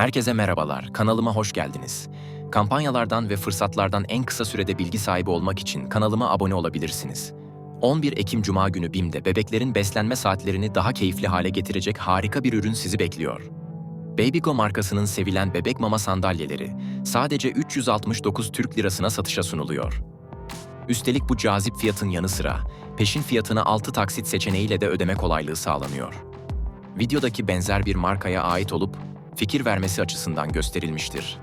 Herkese merhabalar, kanalıma hoş geldiniz. Kampanyalardan ve fırsatlardan en kısa sürede bilgi sahibi olmak için kanalıma abone olabilirsiniz. 11 Ekim Cuma günü BİM'de bebeklerin beslenme saatlerini daha keyifli hale getirecek harika bir ürün sizi bekliyor. Babygo markasının sevilen bebek mama sandalyeleri sadece 369 Türk Lirasına satışa sunuluyor. Üstelik bu cazip fiyatın yanı sıra peşin fiyatına 6 taksit seçeneğiyle de ödeme kolaylığı sağlanıyor. Videodaki benzer bir markaya ait olup fikir vermesi açısından gösterilmiştir.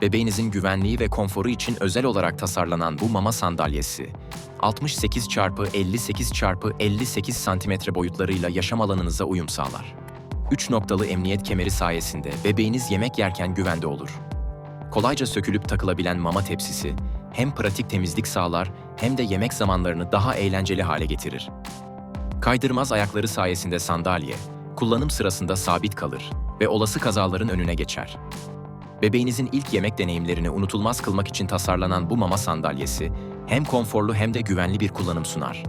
Bebeğinizin güvenliği ve konforu için özel olarak tasarlanan bu mama sandalyesi, 68 x 58 x 58 cm boyutlarıyla yaşam alanınıza uyum sağlar. 3 noktalı emniyet kemeri sayesinde bebeğiniz yemek yerken güvende olur. Kolayca sökülüp takılabilen mama tepsisi, hem pratik temizlik sağlar hem de yemek zamanlarını daha eğlenceli hale getirir. Kaydırmaz ayakları sayesinde sandalye, kullanım sırasında sabit kalır ve olası kazaların önüne geçer. Bebeğinizin ilk yemek deneyimlerini unutulmaz kılmak için tasarlanan bu mama sandalyesi hem konforlu hem de güvenli bir kullanım sunar.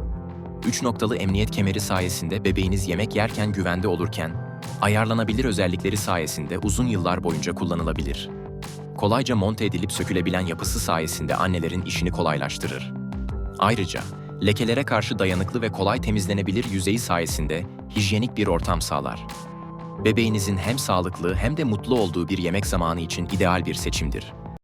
3 noktalı emniyet kemeri sayesinde bebeğiniz yemek yerken güvende olurken, ayarlanabilir özellikleri sayesinde uzun yıllar boyunca kullanılabilir. Kolayca monte edilip sökülebilen yapısı sayesinde annelerin işini kolaylaştırır. Ayrıca lekelere karşı dayanıklı ve kolay temizlenebilir yüzeyi sayesinde hijyenik bir ortam sağlar. Bebeğinizin hem sağlıklı hem de mutlu olduğu bir yemek zamanı için ideal bir seçimdir.